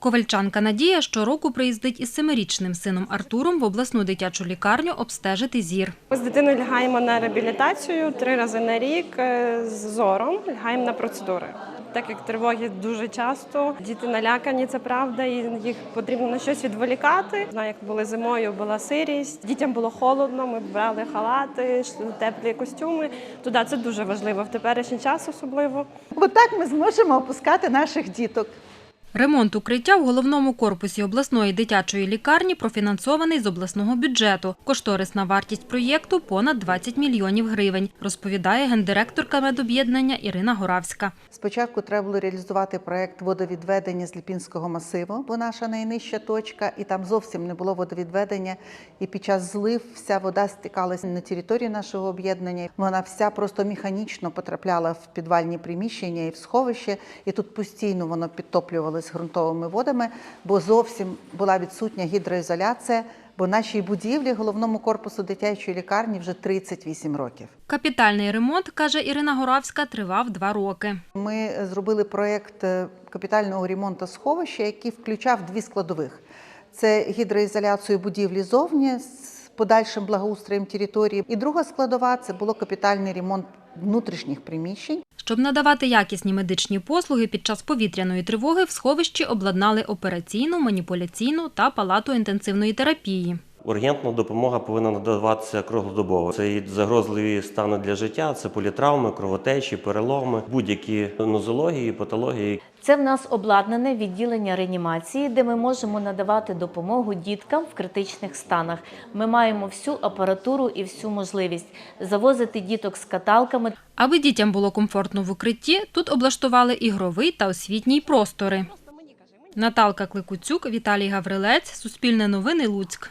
Ковальчанка Надія щороку приїздить із семирічним сином Артуром в обласну дитячу лікарню обстежити зір. Ми з дитиною лягаємо на реабілітацію три рази на рік е, з зором, лягаємо на процедури. Так як тривоги дуже часто, діти налякані, це правда, і їх потрібно на щось відволікати. Знаю, як були зимою, була сирість, дітям було холодно, ми брали халати, теплі костюми. Туди це дуже важливо в теперішній час особливо. Бо так ми зможемо опускати наших діток. Ремонт укриття в головному корпусі обласної дитячої лікарні профінансований з обласного бюджету. Кошторисна вартість проєкту – понад 20 мільйонів гривень, розповідає гендиректорка медоб'єднання Ірина Горавська. Спочатку треба було реалізувати проект водовідведення з Ліпінського масиву, бо наша найнижча точка, і там зовсім не було водовідведення. І під час злив вся вода стікалася на території нашого об'єднання. Вона вся просто механічно потрапляла в підвальні приміщення і в сховище. І тут постійно воно підтоплювалося ґрунтовими водами, бо зовсім була відсутня гідроізоляція. Бо нашій будівлі головному корпусу дитячої лікарні вже 38 років. Капітальний ремонт, каже Ірина Горавська, тривав два роки. Ми зробили проєкт е, капітального ремонту сховища, який включав дві складових: це гідроізоляцію будівлі зовні з подальшим благоустроєм території. І друга складова це було капітальний ремонт внутрішніх приміщень. Щоб надавати якісні медичні послуги під час повітряної тривоги, в сховищі обладнали операційну, маніпуляційну та палату інтенсивної терапії. Ургентна допомога повинна надаватися круглодобово. Це і загрозливі стани для життя, це політравми, кровотечі, переломи, будь-які нозології, патології, Це в нас обладнане відділення реанімації, де ми можемо надавати допомогу діткам в критичних станах. Ми маємо всю апаратуру і всю можливість завозити діток з каталками. Аби дітям було комфортно в укритті, тут облаштували ігровий та освітній простори. Наталка Кликуцюк, Віталій Гаврилець, Суспільне новини, Луцьк.